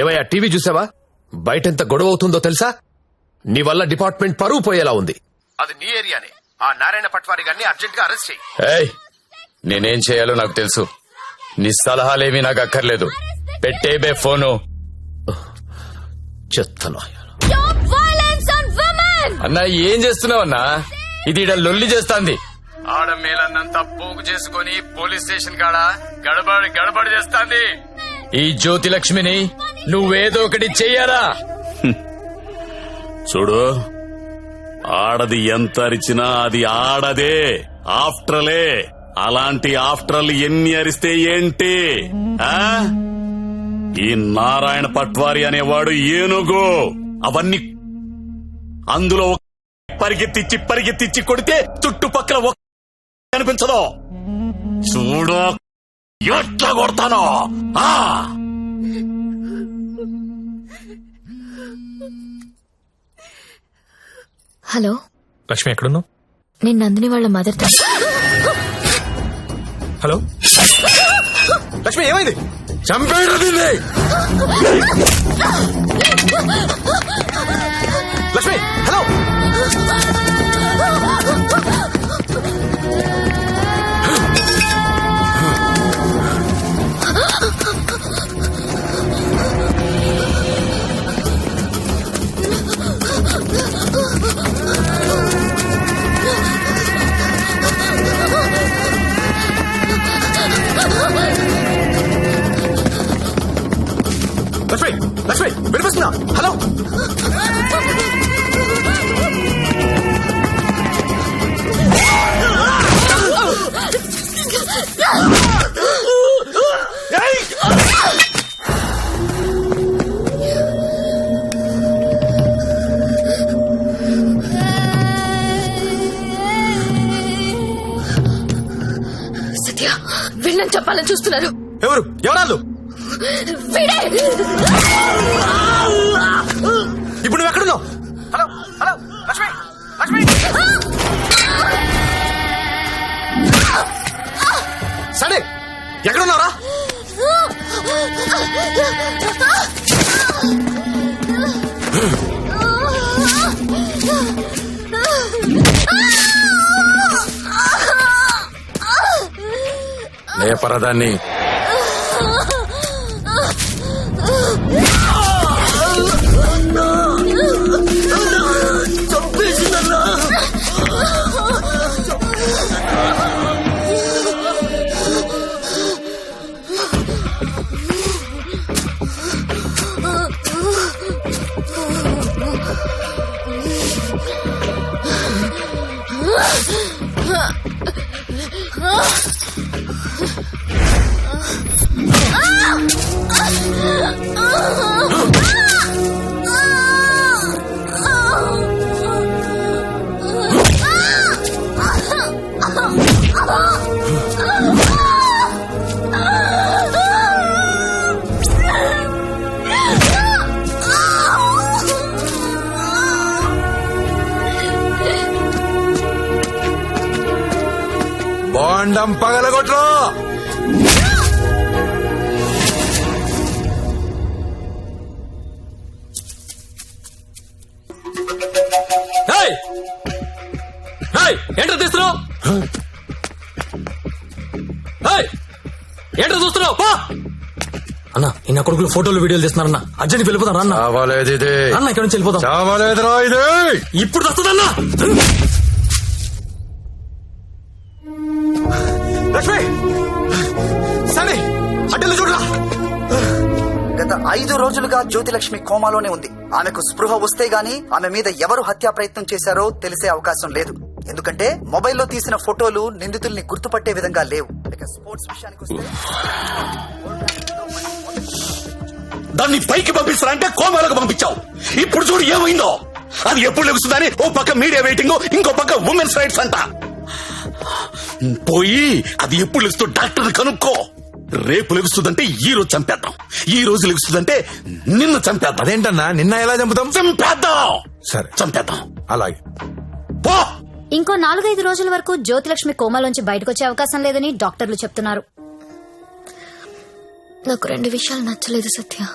ఏమయ్యా టీవీ చూసావా? బయటెంత గొడవ అవుతుందో తెలుసా? నీ వల్ల డిపార్ట్మెంట్ పరువు పోయేలా ఉంది. అది నీ ఏరియానే. ఆ నారాయణ పట్వారి గారిని అర్జెంట్గా అరెస్ట్ చేయి. ఏయ్ నేనేం చేయాలో నాకు తెలుసు. నీ సలహాలేమీ నాకు అక్కర్లేదు. పెట్టే బే ఫోను. చెత్తను! అన్నా ఏం చేస్తున్నావన్నా? ఇది ఈడ లొల్లి చేస్తాంది. ఆడ మేలన్నంతా పోగు చేసుకొని పోలీస్ స్టేషన్ కాడ గడబడి గడబడి చేస్తాంది. ఈ జ్యోతి లక్ష్మిని నువ్వేదో ఒకటి చెయ్యరా? చూడు ఆడది ఎంత అరిచినా అది ఆడదే ఆఫ్టర్లే. అలాంటి ఆఫ్టర్లు ఎన్ని అరిస్తే ఏంటి? ఈ నారాయణ పట్వారి అనేవాడు ఏనుగు. అవన్నీ అందులో ఒక పరిగెత్తిచ్చి పరిగెత్తిచ్చి కొడితే చుట్టుపక్కల ఒక కనిపించదు. చూడు ఎట్లా కొడతానో? ఆ? హలో? లక్ష్మి ఎక్కడున్నావు? నేను నందిని వాళ్ళ మదర్ హలో? లక్ష్మి ఏమైంది? చంపేడు దీన్ని! లక్ష్మి హలో! వినిపిస్తుందా హలో. సత్య వీళ్ళని చెప్పాలని చూస్తున్నారు. ఎవరు? ఎవరాళ్ళు? వీడే! లేపరదాన్ని బాండం పగలగొట్టు. ఏంటో తీస్తున్నావు? ఏంటో చూస్తున్నావు? పా! అన్న ఇన్న కొడుకులు ఫోటోలు వీడియోలు తీస్తున్నారన్న. అర్జెంట్ వెళ్ళిపోతాను అన్న. అన్న ఇక్కడ నుంచి వెళ్ళిపోతాం ఇప్పుడు వస్తుందన్నా. రోజులుగా జ్యోతిలక్ష్మి కోమాలోనే ఉంది. ఆమెకు స్పృహ వస్తే గాని ఆమె మీద ఎవరు హత్యా ప్రయత్నం చేశారో తెలిసే అవకాశం లేదు. ఎందుకంటే మొబైల్లో తీసిన ఫోటోలు నిందితుల్ని గుర్తుపట్టే విధంగా లేవు. స్పోర్ట్స్ విషయానికి దాన్ని పైకి పంపిస్తారంటే కోమాలకు పంపించావు. ఇప్పుడు చూడు ఏమైందో. అది ఎప్పుడు లెగుస్తుందని ఓ పక్క మీడియా వెయిటింగ్ ఇంకో పక్క ఉమెన్స్ రైట్స్ అంట. పోయి అది ఎప్పుడు లెగుస్తూ డాక్టర్ కనుక్కో. రేపు లెగుస్తుందంటే ఈ రోజు చంపేద్దాం. ఈ రోజు లెగుస్తుందంటే నిన్ను చంపేద్దాం. అదేంటన్నా నిన్న ఎలా చంపుతాం? చంపేద్దాం. సరే. చంపేద్దాం. అలాగే. పో. ఇంకో నాలుగైదు రోజుల వరకు జ్యోతిలక్ష్మి కోమాలోంచి బయటకొచ్చే అవకాశం లేదని డాక్టర్లు చెప్తున్నారు. నాకు రెండు విషయాలు నచ్చలేదు సత్య.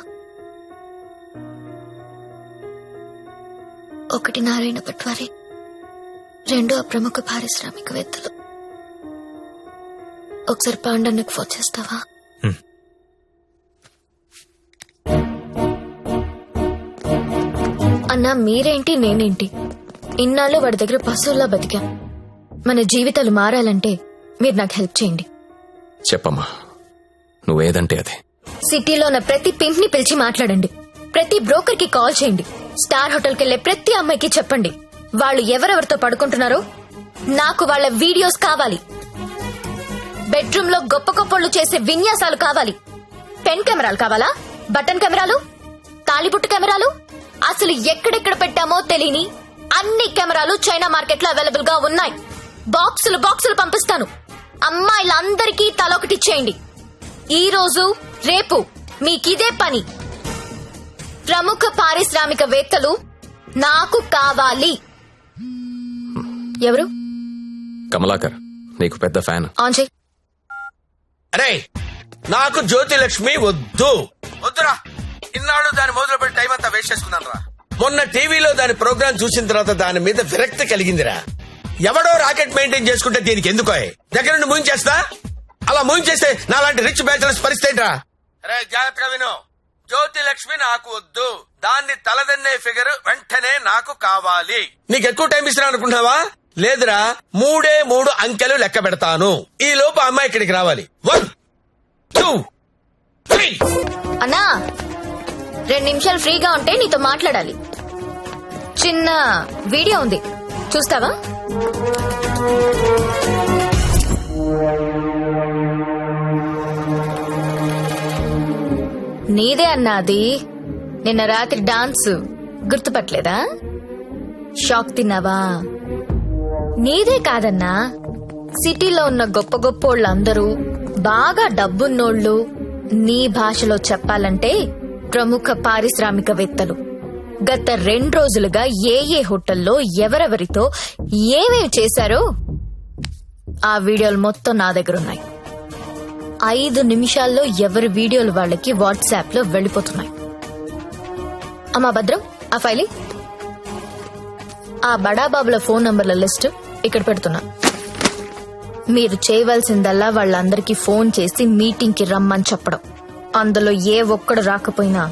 ఒకటి నారాయణ పట్వారి రెండు ఆ ప్రముఖ పారిశ్రామికవేత్తలు. ఒకసారి పాండన్నకు ఫోన్ చేస్తావా? అన్నా మీరేంటి నేనేంటి? ఇన్నాళ్ళు వాడి దగ్గర పశువుల్లా బతికాం. మన జీవితాలు మారాలంటే మీరు నాకు హెల్ప్ చేయండి. చెప్పమ్మా నువ్వేదంటే అది. సిటీలో ఉన్న ప్రతి పింప్ని పిలిచి మాట్లాడండి. ప్రతి బ్రోకర్కి కాల్ చేయండి. స్టార్ హోటల్ కెళ్ళే ప్రతి అమ్మాయికి చెప్పండి. వాళ్ళు ఎవరెవరితో పడుకుంటున్నారో నాకు వాళ్ళ వీడియోస్ కావాలి. బెడ్రూమ్లో గొప్ప గొప్పళ్ళు చేసే విన్యాసాలు కావాలి. పెన్ కెమెరాలు కావాలా? బటన్ కెమెరాలు? తాళిబుట్టు కెమెరాలు? అసలు ఎక్కడెక్కడ పెట్టామో తెలియని అన్ని కెమెరాలు చైనా మార్కెట్లో అవైలబుల్గా ఉన్నాయి. బాక్సులు బాక్సులు పంపిస్తాను. అమ్మాయిలందరికీ తలొకటి చేయండి. ఈ రోజు రేపు మీకిదే పని. ప్రముఖ పారిశ్రామికవేత్తలు నాకు కావాలి. ఎవరు? కమలాకర్ నీకు పెద్ద ఫ్యాన్. ఆన్ చేయి అరే నాకు జ్యోతిలక్ష్మి వద్దు. వద్దురా. ఇన్నాళ్ళు దాని మొదలు పెట్టి టైం అంతా వేస్ట్ చేసుకున్నాను రా. మొన్న టీవీలో దాని ప్రోగ్రామ్ చూసిన తర్వాత దాని మీద విరక్తి కలిగిందిరా. ఎవడో రాకెట్ మెయింటైన్ చేసుకుంటే దీనికి ఎందుకో? దగ్గర నుండి ముంచేస్తా? అలా ముంచేస్తే నాలాంటి రిచ్ బ్యాచులర్స్ పరిస్థితి రా అరే జాగ్రత్తగా విను. జ్యోతి లక్ష్మి నాకు వద్దు. దాన్ని తలదన్నే ఫిగర్ వెంటనే నాకు కావాలి. నీకు ఎక్కువ టైం ఇస్తున్నా అనుకుంటున్నావా లేదురా. మూడే మూడు అంకెలు లెక్క పెడతాను. ఈ లోపు అమ్మాయి ఇక్కడికి రావాలి. వన్ టూ త్రీ అన్నా రెండు నిమిషాలు ఫ్రీగా ఉంటే నీతో మాట్లాడాలి. చిన్న వీడియో ఉంది. చూస్తావా? నీదే అన్నా అది నిన్న రాత్రి డాన్స్ గుర్తుపట్టలేదా? షాక్ తిన్నావా? నీదే కాదన్నా. సిటీలో ఉన్న గొప్ప గొప్పోళ్ళందరూ బాగా డబ్బున్నోళ్ళు నీ భాషలో చెప్పాలంటే ప్రముఖ పారిశ్రామికవేత్తలు. గత రెండు రోజులుగా ఏ ఏ హోటల్లో ఎవరెవరితో ఏమేమి చేశారో ఆ వీడియోలు మొత్తం నా దగ్గర ఉన్నాయి ఐదు నిమిషాల్లో ఎవరి వీడియోలు వాళ్ళకి వాట్సాప్లో వెళ్ళిపోతున్నాయి. అమ్మా భద్రం ఆ ఫైలి? ఆ బడాబాబుల ఫోన్ నంబర్ల లిస్ట్ ఇక్కడ పెడుతున్నా. మీరు చేయవలసిందల్లా వాళ్ళందరికీ ఫోన్ చేసి మీటింగ్కి రమ్మని చెప్పడం. అందులో ఏ ఒక్కడు రాకపోయినా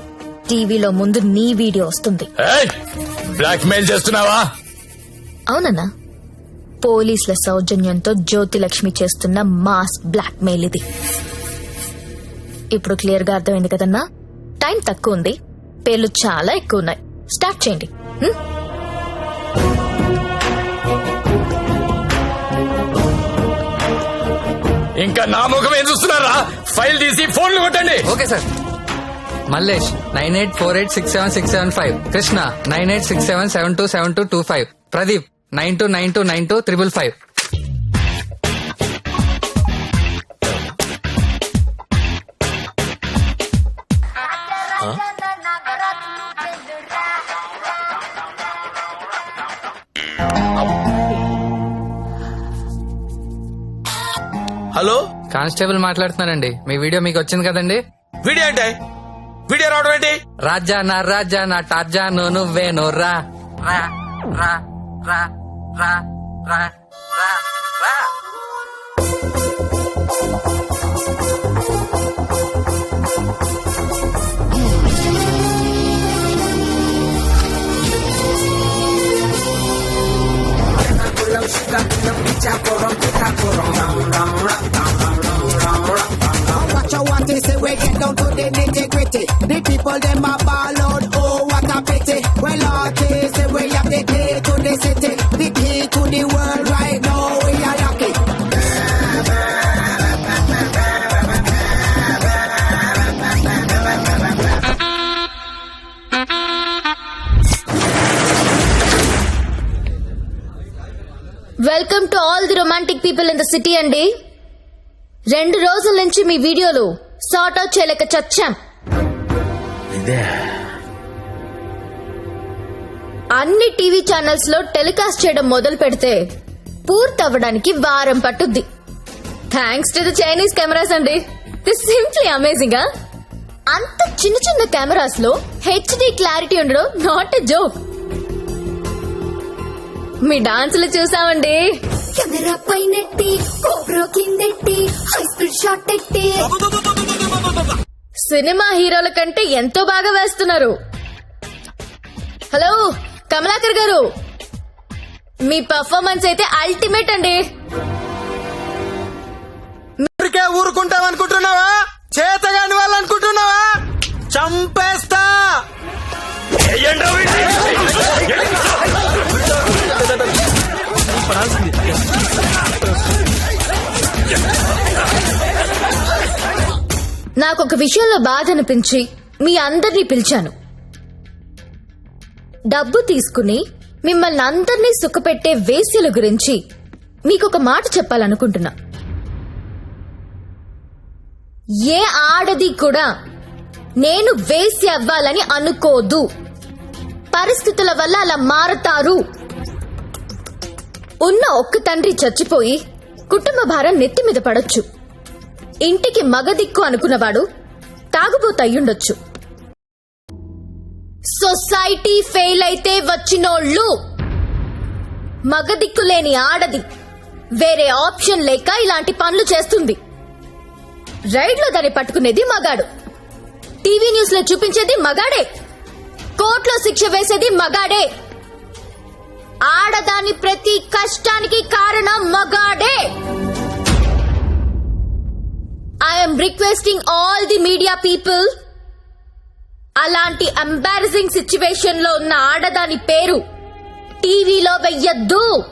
టీవీలో ముందు నీ వీడియో వస్తుంది. బ్లాక్ మెయిల్ చేస్తున్నావా? అవునన్నా. పోలీసుల సౌజన్యంతో జ్యోతిలక్ష్మి చేస్తున్న మాస్ బ్లాక్ మెయిల్ ఇది. ఇప్పుడు క్లియర్గా అర్థమైంది కదన్నా? టైం తక్కువ ఉంది. పేర్లు చాలా ఎక్కువ ఉన్నాయి. స్టార్ట్ చేయండి. ఇంకా నా ముఖం ఏం చూస్తున్నారా? ఫైల్ తీసి ఫోన్లు కొట్టండి. Okay sir. Mallesh nine eight four eight six seven six seven five. Krishna nine eight six seven seven two seven two two five. Pradeep nine two nine two nine two triple five. Hello? Constable మాట్లాడుతున్నానండి మీ video మీకు వచ్చింది కదండి? Video ఏంటి? Video రావడం ఏంటి? రాజా నా రాజా నా టార్జాను నువ్వేను రా. రా రా రా రా రా రా రా. What you want they say, we get down to the nitty. The people them a ball out, oh what a pity. Well artists we have the the romantic people in the city అండి. రెండు రోజుల నుంచి మీ వీడియోలు sort out చేయలేక చచ్చాం. అన్ని TV ఛానల్స్లో telecast చేయడం మొదలు పెడితే పూర్తి అవ్వడానికి వారం పట్టుద్ది. Thanks to the Chinese cameras అండి. దిస్ సింప్లీ అమేజింగ్ అంత చిన్న చిన్న కెమెరాస్లో హెచ్డి క్లారిటీ ఉండడం నాట్ ఎ జోక్ మీ డాన్సులు చూసామండి. కెమెరా పైనెట్టి కోబ్రో కిందెట్టి హై స్పీడ్ షాట్ ఎట్టి సినిమా హీరోల కంటే ఎంతో బాగా వేస్తున్నారు. హలో కమలాకర్ గారు. మీ పర్ఫార్మెన్స్ అయితే అల్టిమేట్ అండి. ఊరికే ఊరుకుంటాం అనుకుంటున్నావా? చేతగాని వాళ్ళు అనుకుంటున్నావా? చంపేస్తా. నాకు ఒక విషయంలో బాధ అనిపించి మీ అందరినీ పిలిచాను. డబ్బు తీసుకుని మిమ్మల్ని అందరినీ సుఖపెట్టే వేశ్యల గురించి మీకొక మాట చెప్పాలనుకుంటున్నా. ఏ ఆడది కూడా నేను వేసి అవ్వాలని అనుకోదు. పరిస్థితుల వల్ల అలా మారతారు. ఉన్న ఒక్క తండ్రి చచ్చిపోయి కుటుంబ భారం నెత్తి మీద పడొచ్చు. ఇంటికి మగదిక్కు అనుకున్నవాడు తాగుబోతయ్యుండొచ్చు. సొసైటీ ఫెయిల్ అయితే వచ్చినోళ్ళు మగదిక్కు లేని ఆడది వేరే ఆప్షన్ లేక ఇలాంటి పనులు చేస్తుంది. రైడ్లో దాన్ని పట్టుకునేది మగాడు. టీవీ న్యూస్లో చూపించేది మగాడే. కోర్టులో శిక్ష వేసేది మగాడే. ఆడదాని ప్రతి కష్టానికి కారణం మగాడే. I'm requesting all the media people అలాంటి ఎంబారసింగ్ సిచ్యువేషన్లో ఉన్న ఆడదాని పేరు టీవీలో వెయ్యొద్దు.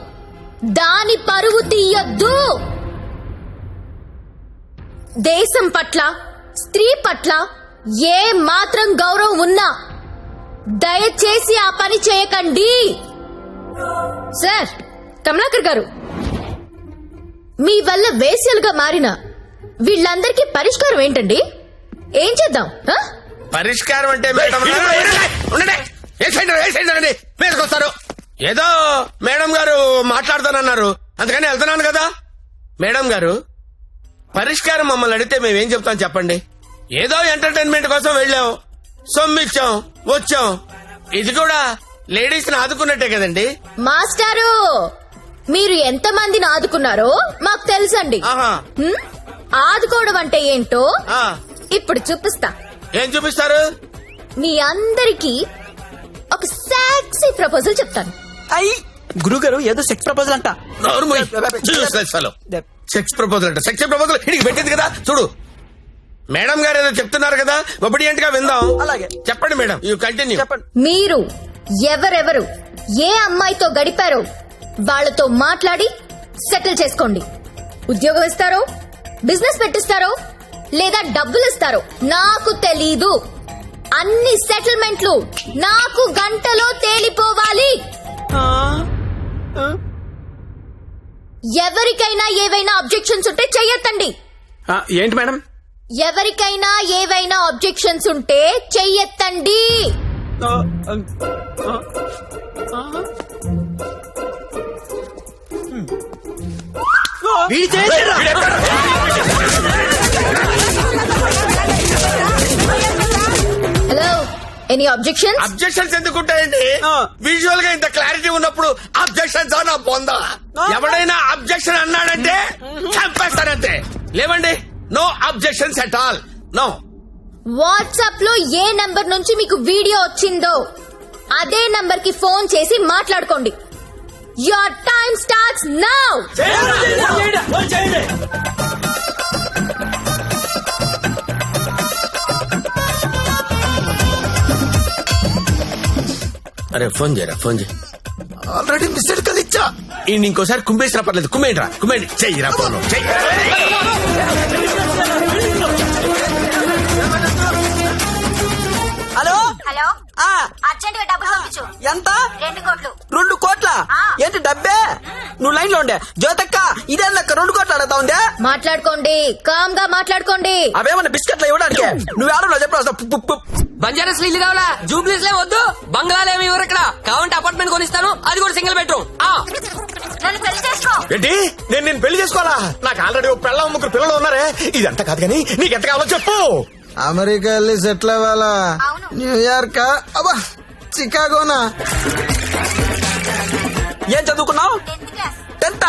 దాని పరువు తీయొద్దు. దేశం పట్ల స్త్రీ పట్ల ఏ మాత్రం గౌరవం ఉన్నా దయచేసి ఆ పని చేయకండి. సార్ కమలాకర్ గారు మీ వల్ల వేసలుగా మారిన వీళ్ళందరికీ పరిష్కారం ఏంటండి? ఏం చేద్దాం ఆ? పరిష్కారం అంటే మేడం ఉండండి. వేసేయండి వేసేయండి మీదకొస్తారు. ఏదో మేడం గారు మాట్లాడతానన్నారు. అందుకని వెళ్తున్నాను కదా. మేడం గారు పరిష్కారం మమ్మల్ని అడిగితే మేమేం చెప్తాం చెప్పండి? ఏదో ఎంటర్టైన్మెంట్ కోసం వెళ్ళాం. సొమ్మిచ్చాం వచ్చాం. ఇది కూడా లేడీస్ని ఆదుకున్నట్టే కదండి? మాస్టారు మీరు ఎంత మందిని ఆదుకున్నారో మాకు తెలుసండి. ఆహా. హ్మ్? ఆదుకోవడం అంటే ఏంటో ఆ, ఇప్పుడు చూపిస్తా. ఏం చూపిస్తారు? మీ అందరికీ ఒక సాక్సీ ప్రపోజల్ చెప్తాను. అయ్యి గురుగారు ఏదో సెక్స్ ప్రపోజల్ అంట. సెక్స్ ప్రపోజల్ అంటే సెక్స్ ప్రపోజల్ ఇడికి పెట్టింది కదా చూడు. మేడం గారు ఏదో చెప్తున్నారు కదా ఒబిడియంట్గా విందాం. అలాగే. చెప్పండి మేడం యూ కంటిన్యూ చెప్పండి. మీరు ఎవరెవరు ఏ అమ్మాయితో గడిపారో వాళ్ళతో మాట్లాడి సెటిల్ చేసుకోండి. ఉద్యోగం ఇస్తారో బిజినెస్ పెట్టిస్తారో లేదా డబ్బులు ఇస్తారో నాకు తెలీదు. అన్ని సెటిల్మెంట్లు నాకు గంటలో తేలిపోవాలి. ఎవరికైనా ఏవైనా అబ్జెక్షన్స్ ఉంటే చెయ్యొద్దండి. ఆ, ఏంటి మేడం? ఎవరికైనా ఏవైనా అబ్జెక్షన్స్ ఉంటే ఆ. వీడి ఎనీ అబ్జెక్షన్స్ అబ్జెక్షన్స్ ఎందుకుంటాయండి. విజువల్గా ఇంత క్లారిటీ ఉన్నప్పుడు అబ్జెక్షన్స్ నా పొందా ఎవడైనా అబ్జెక్షన్ అన్నాడంటే చంపేస్తానంతే లేవండి. No objections at all no వాట్సాప్లో ఏ నంబర్ నుంచి మీకు వీడియో వచ్చిందో అదే నంబర్కి ఫోన్ చేసి మాట్లాడుకోండి. యువర్ టైం స్టార్ట్స్ నౌ అరే ఫోన్ చేయరా ఫోన్ చేయి. ఆల్రెడీ మిస్డ్ కాల్ ఇచ్చా. ఈ ఇంకోసారి కుమ్మేసినా పర్లేదు కుమ్మేయండి రా కుమ్మేయండి. చెయ్యిరా ఫోన్. చెయ్యి హలో? హలో? ఆ. అర్జెంట్గా డబ్బులు పంపించు. ఎంత? రెండు కోట్లు. రెండు కోట్ల? ఆ. ఏంటి డబ్బే? నువ్వు లైన్లో ఉండే. జ్యోతక్క ఇదే లెక్క రెండు కోట్లు అడుగుతా ఉందే మాట్లాడుకోండి. కామ్గా మాట్లాడుకోండి. అవేమన్నా బిస్కెట్లు ఇవ్వడానికి? నువ్వు ఆడలో చెప్పు బంజారాస్ ఇల్లు కావాలా? జూబ్లీస్ లే వద్దు. బంగ్లాలు ఏమి ఇవ్వరు ఇక్కడ. కావాలంటే అపార్ట్మెంట్ కొనిస్తాను. అది కూడా సింగిల్ బెడ్రూమ్ నన్ను పెళ్ళి చేసుకో. ఏంటి? నేను నేను పెళ్ళి చేసుకోవాలా? నాకు ఆల్రెడీ ఒక పిల్ల ముగ్గురు పిల్లలు ఉన్నారే. ఇదంతా కాదు కానీ నీకెంత కావాలో చెప్పు. అమెరికా వెళ్ళి సెటిల్ అవ్వాలా. న్యూయార్క్ అబ్బా చికాగోనా? ఏం చదువుకున్నావు? టెన్త్?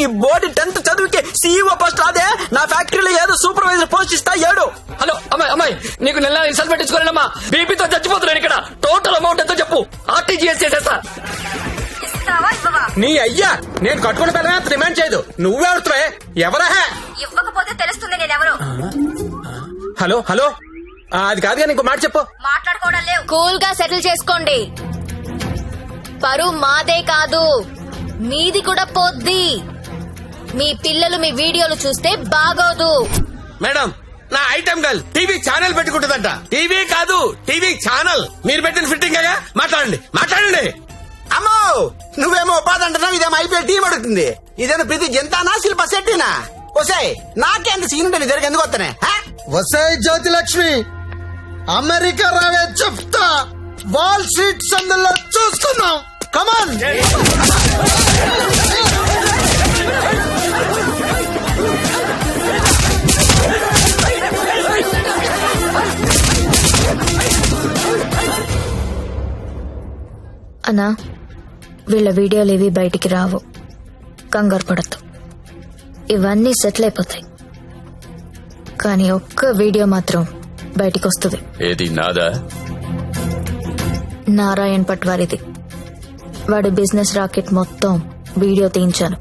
ఈ బోర్డు టెన్త్ చదువుకి సీఈఓ పోస్ట్ రాదే? నా ఫ్యాక్టరీలో ఏదో సూపర్వైజర్ పోస్ట్ ఇస్తా ఏడు. హలో అమ్మాయి అమ్మాయి నీకు నెల రిసల్ట్ పెట్టించుకోలేనమ్మా. బీపీతో చచ్చిపోతున్నాను ఇక్కడ. టోటల్ అమౌంట్ ఎంతో చెప్పు. ఆర్టీజీఎస్ చేసేస్తా. నీ అయ్యా నేను కట్టుకున్న అంత డిమాండ్ చేయదు. నువ్వే అడుగుతావే ఎవరా? ఇవ్వకపోతే తెలుస్తుంది నేనెవరు హలో హలో. అది కాదు కానీ ఇంకో మాట చెప్పు. మాట్లాడుకోవడం లేవు. కూల్గా సెటిల్ చేసుకోండి. పరువు మాదే కాదు. మీది కూడా పోద్ది. మీ పిల్లలు మీ వీడియోలు చూస్తే బాగోదు. మేడం నా ఐటమ్ గర్ల్ టీవీ ఛానల్ పెట్టుకుంటుందంట. టీవీ కాదు టీవీ ఛానల్. మీరు పెట్టిన ఫిట్టింగ్ కదా? మాట్లాడండి మాట్లాడండి. అమ్మో నువ్వేమో ఉపాధి అంటున్నావు ఇదేమో అయిపోయి టీం అడుగుతుంది. ఇదేనా ప్రతి జంతానా శిల్ప శెట్టినా? ఒసే నాకెంత సీన్ ఉంటే దగ్గర ఎందుకు వస్తానే హా? వసాయి జ్యోతి లక్ష్మి అమెరికా రావే చెప్తా. వాల్ స్ట్రీట్ సందులో చూసుకుందాం. కమాన్ అన్నా వీళ్ళ వీడియోలు ఏవి బయటికి రావు. కంగారు పడద్దు. ఇవన్నీ సెటిల్ అయిపోతాయి. కానీ ఒక్క వీడియో మాత్రం బయటికి వస్తుంది ఏది నాదా? నారాయణ్ పట్వారిది. వాడి బిజినెస్ రాకెట్ మొత్తం వీడియో తీయించాను.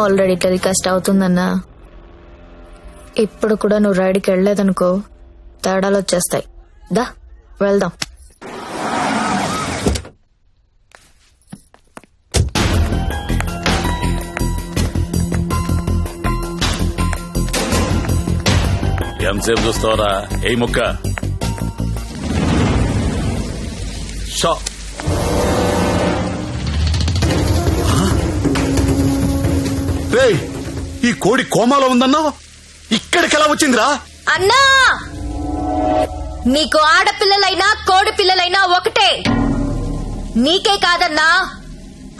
ఆల్రెడీ టెలికాస్ట్ అవుతుందన్నా. ఇప్పుడు కూడా నువ్వు రైడ్కి వెళ్ళలేదనుకో తేడాలు వచ్చేస్తాయి దా వెళ్దాం. ఎంతసేపు చూస్తావరా ఏ ముక్క షా రేయ్, ఈ కోడి కోమాలో ఉందన్నావు ఇక్కడికి ఎలా వచ్చిందిరా అన్నా నీకు ఆడపిల్లలైనా కోడి పిల్లలైనా ఒకటే నీకే కాదన్నా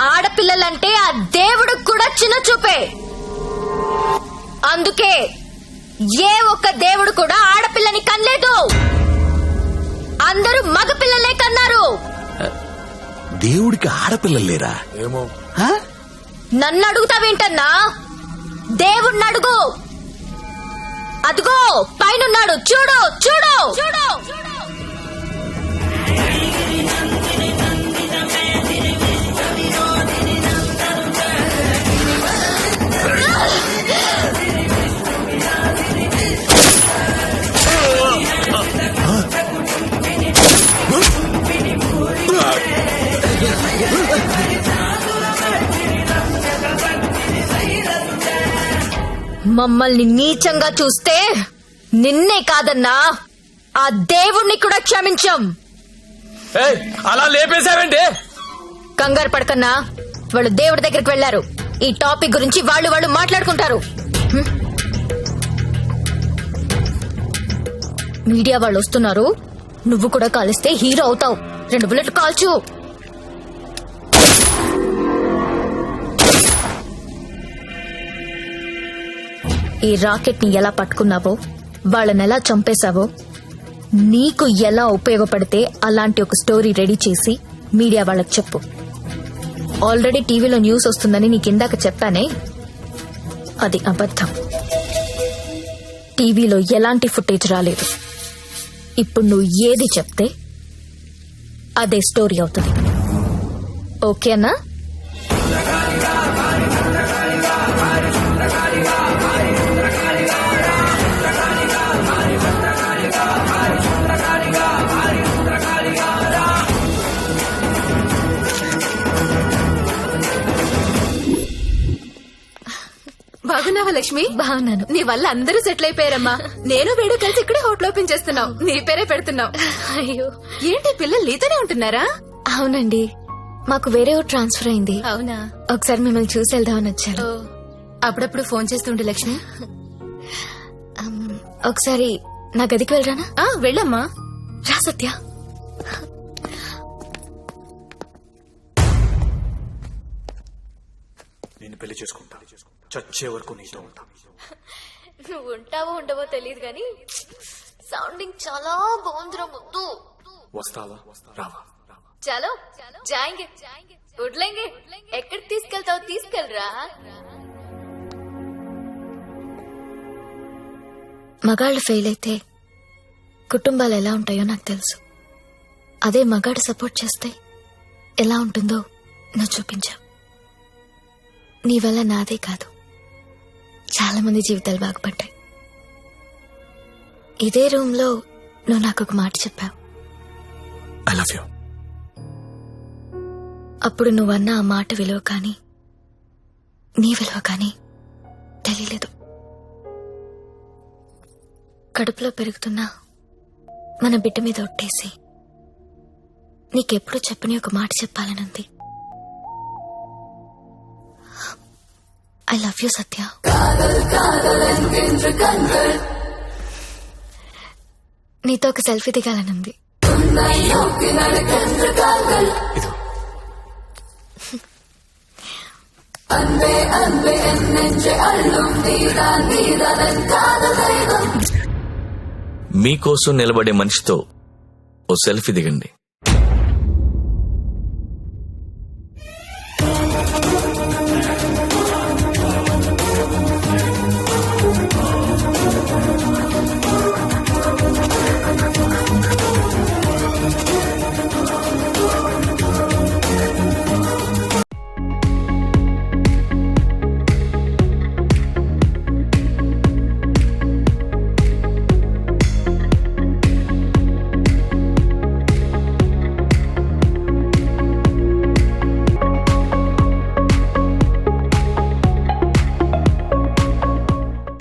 ఆడపిల్లలంటే ఆ దేవుడికి కూడా చిన్న చూపే అందుకే ఏ ఒక్క దేవుడు కూడా ఆడపిల్లని కనలేదు. అందరూ మగపిల్లలే కన్నారు. దేవుడికి ఆడపిల్లలు లేరా? ఏమో. నన్ను అడుగుతావేంటన్నా దేవుణ్ణి అడుగు. అదిగో పైనున్నాడు. చూడు. చూడు చూడు. మమ్మల్ని నీచంగా చూస్తే నిన్నే కాదన్నా ఆ దేవుణ్ణి కూడా క్షమించం. అలా లేపేశావేంటి? కంగారు పడకన్నా వాళ్ళు దేవుడి దగ్గరికి వెళ్ళారు ఈ టాపిక్ గురించి వాళ్ళు వాళ్ళు మాట్లాడుకుంటారు. మీడియా వాళ్ళు వస్తున్నారు నువ్వు కూడా కాలిస్తే హీరో అవుతావు. రెండు బుల్లెట్లు కాల్చు. ఈ రాకెట్ని ఎలా పట్టుకున్నావో వాళ్ళని ఎలా చంపేశావో నీకు ఎలా ఉపయోగపడితే అలాంటి ఒక స్టోరీ రెడీ చేసి మీడియా వాళ్ళకి చెప్పు. ఆల్రెడీ టీవీలో న్యూస్ వస్తుందని నీకు ఇందాక చెప్పానే అది అబద్ధం. టీవీలో ఎలాంటి ఫుటేజ్ రాలేదు. ఇప్పుడు నువ్వు ఏది చెప్తే అదే స్టోరీ అవుతుంది. ఓకేనా? లక్ష్మి? బాగున్నాను. నీ వల్ల అందరూ సెటిల్ అయిపోయారమ్మా. నేను వేడు కలిసి ఇక్కడే హోటల్ ఓపెన్ చేస్తున్నావు. నీ పేరే పెడుతున్నావు. అయ్యో. ఏంటి పిల్లలు నీతోనే ఉంటున్నారా? అవునండి. మాకు వేరే ఊరు ట్రాన్స్ఫర్ అయింది. అవునా? ఒకసారి మిమ్మల్ని చూసి వెళ్దామని వచ్చాను. అప్పుడప్పుడు ఫోన్ చేస్తుండే లక్ష్మి. ఒకసారి నా గదికి వెళ్ళరానా? ఆ వెళ్ళమ్మా. రా సత్య. నేను పెళ్ళి చేసుకుంటా. చచ్చే వరకు నీతో ఉంటా. నువ్వు ఉంటావో ఉండవో తెలియదు కానీ సౌండింగ్ చాలా బాగుందిరా ముద్దు. వస్తావా? రావా. చలో జాయింగే. వడ్లేంగే ఎక్కడికి తీసుకెళ్తావు తీసుకెళ్ళరా. మగాళ్ళు ఫెయిల్ అయితే కుటుంబాలు ఎలా ఉంటాయో నాకు తెలుసు. అదే మగాడు సపోర్ట్ చేస్తే ఎలా ఉంటుందో నువ్వు చూపించావు నీ వల్ల నాదే కాదు. చాలా మంది జీవితాలు బాగుపడ్డాయి. ఇదే రూమ్లో నువ్వు నాకు ఒక మాట చెప్పావు. ఐ లవ్ యూ అప్పుడు నువ్వన్న ఆ మాట విలువ కానీ నీ విలువ కానీ తెలియలేదు. కడుపులో పెరుగుతున్న మన బిడ్డ మీద ఒట్టేసి నీకెప్పుడు చెప్పని ఒక మాట చెప్పాలనుంది ఐ లవ్ యూ సత్య నీతో ఒక సెల్ఫీ దిగాలనుంది మీకోసం నిలబడే మనిషితో ఓ సెల్ఫీ దిగండి.